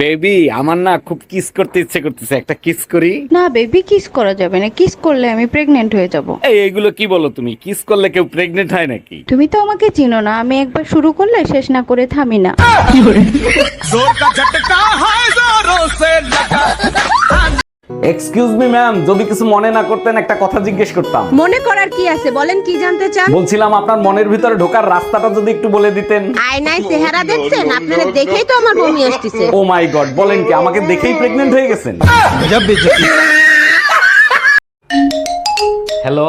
Baby আমার না খুব কিস করতে ইচ্ছে করতেছে। একটা কিস করি। না বেবি কিস করা যাবে না। কিস করলে আমি প্রেগনেন্ট হয়ে যাব। এই এগুলো কি বলো তুমি? কিস করলে কেউ প্রেগনেন্ট হয় নাকি? তুমি তো আমাকে চিনো না। আমি একবার শুরু করলে শেষ না করে থামি না। এক্সকিউজ মি ম্যাম যদি কিছু মনে না করতেন একটা কথা জিজ্ঞেস করতাম। মনে করার কি আছে? বলেন কি জানতে চান? বলছিলাম আপনার মনের ভিতরে ঢোকার রাস্তাটা যদি একটু বলে দিতেন। আয়নায় চেহারা দেখছেন? আপনারা দেখেই তো আমার বমি আসতেছে। ও মাই গড বলেন কি আমাকে দেখেই প্রেগনেন্ট হয়ে গেছেন? হ্যালো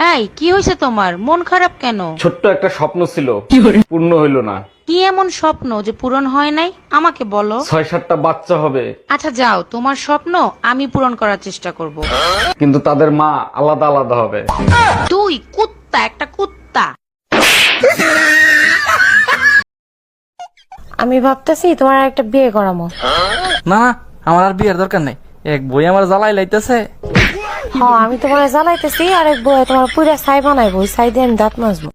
এই কি হয়েছে তোমার? মন খারাপ কেন? ছোট্ট একটা স্বপ্ন ছিল। পূর্ণ হইল না। কি এমন স্বপ্ন যে পূরণ হয় নাই? আমাকে বলো। ছয় সাতটা বাচ্চা হবে। আচ্ছা যাও। তোমার স্বপ্ন আমি পূরণ করার চেষ্টা করব। কিন্তু তাদের মা আলাদা আলাদা হবে। তুই কুত্তা একটা কুত্তা। আমি ভাবতেছি তোমার আর একটা বিয়ে করামো। না না আমার আর বিয়ের দরকার নেই। এক বই আমার জ্বালাই লাইতেছে। হ আমি তোমার জ্বালাইতেছি আর এক বউ তোমার পুরা ছাই বানাইবো ওই ছাই দিয়ে আমি দাঁত মাজবো।